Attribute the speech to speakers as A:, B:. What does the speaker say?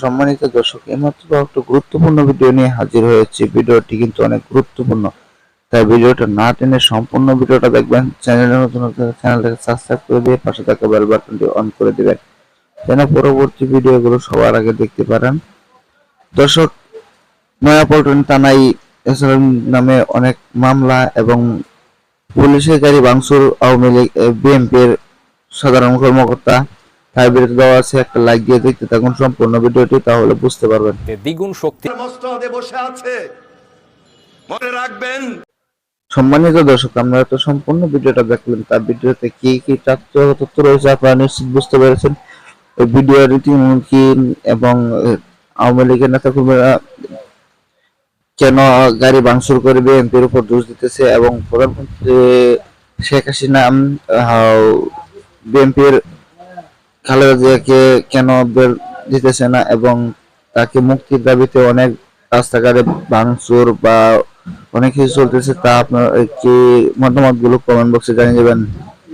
A: সম্মানিত দর্শক, এইমাত্র একটা গুরুত্বপূর্ণ ভিডিও নিয়ে হাজির হয়েছে। ভিডিওটি কিন্তু অনেক গুরুত্বপূর্ণ। তাই ভিডিওটা না টেনে সম্পূর্ণ ভিডিওটা দেখবেন। চ্যানেলের নতুন চ্যানেলটাকে সাবস্ক্রাইব করে দিয়ে পাশে থাকা বেল বাটনটি অন করে দিবেন। যেন পরবর্তী ভিডিওগুলো সবার আগে দেখতে পারেন। দর্শক, নয়াপল্টন থানায় এসএলএম নামে অনেক মামলা এবং পুলিশের গাড়ি ভাঙচুর আওয়ামী লীগ বিএনপির সাধারণ কর্মকর্তা তার বিরুদ্ধে দেওয়া আছে একটা লাইক দিয়ে দেখতে থাকুন সম্পূর্ণ ভিডিওটি তাহলে বুঝতে পারবেন।
B: দ্বিগুণ শক্তি
C: মস্ত বসে আছে। মনে রাখবেন।
A: সম্মানিত দর্শক আপনারা তো সম্পূর্ণ ভিডিওটা দেখলেন তার ভিডিওতে কি কি তথ্য তথ্য রয়েছে আপনারা নিশ্চিত বুঝতে পেরেছেন। ওই ভিডিও রীতিমুখী এবং আওয়ামী লীগের নেতা কর্মীরা কেন গাড়ি ভাঙচুর করে বিএনপির উপর দোষ দিতেছে এবং প্রধানমন্ত্রী শেখ হাসিনা বিএনপির খালেদা জিয়াকে কেন বের দিতেছে না এবং তাকে মুক্তির দাবিতে অনেক রাস্তাঘাটে ভাঙচুর বা অনেক কিছু চলতেছে তা আপনার কি মতামতগুলো কমেন্ট বক্সে জানিয়ে দেবেন?